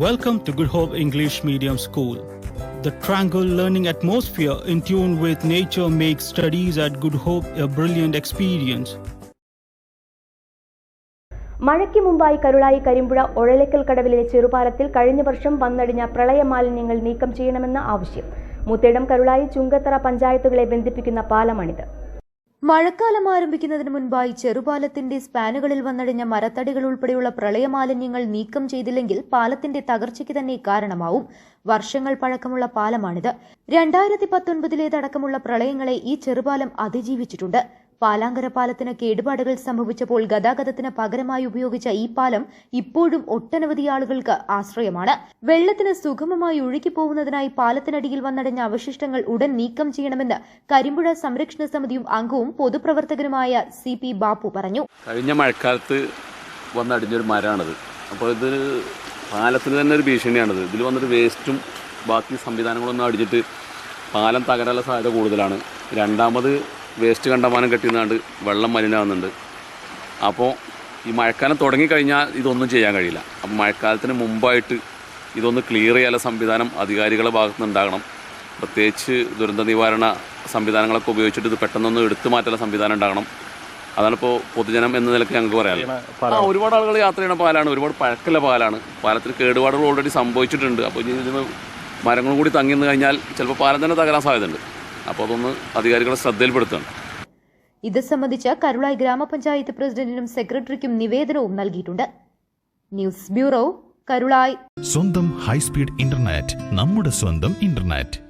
Welcome to Good Hope English Medium School. The tranquil learning atmosphere in tune with nature makes studies at Good Hope a brilliant experience. മഴയ്ക്ക് മുമ്പായി കരുളായി കരിമ്പുഴ ഒഴലക്കൽ കടവിലെ ചെറുപാലത്തിൽ കഴിഞ്ഞ വർഷം വന്നടിഞ്ഞ പ്രളയ മാലിന്യങ്ങൾ നീക്കം ചെയ്യണമെന്ന ആവശ്യം മുത്തേടം കരുളായി ചുങ്കത്തറ പഞ്ചായത്തുകളെ ബന്ധിപ്പിക്കുന്ന പാലമാണിത് മഴക്കാലം ആരംഭിക്കുന്നതിന് മുൻപായി ചെറുപാലത്തിന്റെ സ്പാനുകളിൽ വന്നടിഞ്ഞ മരത്തടികൾ ഉൾപ്പെടെയുള്ള പ്രളയമാലിന്യങ്ങൾ നീക്കം ചെയ്തില്ലെങ്കിൽ പാലത്തിന്റെ തകർച്ചയ്ക്ക് തന്നെ കാരണമാവും. വർഷങ്ങൾ പഴക്കമുള്ള പാലമാണിത്. രണ്ടായിരത്തി പത്തൊൻപതിലേതടക്കമുള്ള പ്രളയങ്ങളെ ഈ ചെറുപാലം അതിജീവിച്ചിട്ടുണ്ട്. പാലാങ്കര പാലത്തിന് കേടുപാടുകൾ സംഭവിച്ചപ്പോൾ ഗതാഗതത്തിന് പകരമായി ഉപയോഗിച്ച ഈ പാലം ഇപ്പോഴും ഒട്ടനവധി ആളുകൾക്ക് ആശ്രയമാണ്. വെള്ളത്തിന് സുഗമമായി ഒഴുകിപ്പോകുന്നതിനായി പാലത്തിനടിയിൽ വന്നടഞ്ഞ അവശിഷ്ടങ്ങൾ ഉടൻ നീക്കം ചെയ്യണമെന്ന് കരിമ്പുഴ സംരക്ഷണ സമിതിയും അംഗവും പൊതുപ്രവർത്തകനുമായ സി പി ബാപ്പു പറഞ്ഞു. കഴിഞ്ഞ മഴക്കാലത്ത് വന്നടിഞ്ഞൊരു മരമാണിത് അപ്പോൾ ഇത് പാലത്തിന് തന്നെ ഒരു ഭീഷണിയാണിത്. ഇതിൽ വന്നിട്ട് വേസ്റ്റും ബാക്കി സംവിധാനങ്ങളൊന്നും അടിച്ചിട്ട് പാലം തകരാനുള്ള സാധ്യത കൂടുതലാണ്. രണ്ടാമത് വേസ്റ്റ് കണ്ടമാനം കെട്ടിന്നാണ്ട് വെള്ളം മലിനാവുന്നുണ്ട് അപ്പോൾ ഈ മഴക്കാലം തുടങ്ങിക്കഴിഞ്ഞാൽ ഇതൊന്നും ചെയ്യാൻ കഴിയില്ല. അപ്പോൾ മഴക്കാലത്തിന് മുമ്പായിട്ട് ഇതൊന്ന് ക്ലിയർ ചെയ്യാനുള്ള സംവിധാനം അധികാരികളുടെ ഭാഗത്തുനിന്ന് ഉണ്ടാകണം. പ്രത്യേകിച്ച് ദുരന്ത നിവാരണ സംവിധാനങ്ങളൊക്കെ ഉപയോഗിച്ചിട്ട് ഇത് പെട്ടെന്നൊന്ന് എടുത്തു മാറ്റാനുള്ള സംവിധാനം ഉണ്ടാകണം. അതാണ് അതാണിപ്പോൾ പൊതുജനം എന്ന നിലയ്ക്ക് ഞങ്ങൾക്ക് പറയാനുള്ളത്. ആ ഒരുപാട് ആളുകൾ യാത്ര ചെയ്യുന്ന പാലാണ് ഒരുപാട് പഴക്കമുള്ള പാലാണ്. പാലത്തിന് കേടുപാടുകൾ ഓൾറെഡി സംഭവിച്ചിട്ടുണ്ട്. അപ്പോൾ ഇനി ഇതിന് മരങ്ങളും കൂടി തങ്ങി നിന്ന് കഴിഞ്ഞാൽ ചിലപ്പോൾ പാലം തന്നെ തകരാൻ സാധ്യതയുണ്ട്. അപ്പോൾ അതൊന്ന് അധികാരികളെ ശ്രദ്ധയിൽപ്പെടുത്തണം. ഇത് സംബന്ധിച്ച് കരുളായി ഗ്രാമപഞ്ചായത്ത് പ്രസിഡന്റിനും സെക്രട്ടറിക്കും നിവേദനവും നൽകിയിട്ടുണ്ട്. News bureau Karulai. സ്വന്തം ഹൈസ്പീഡ് ഇന്റർനെറ്റ് നമ്മുടെ സ്വന്തം ഇന്റർനെറ്റ്.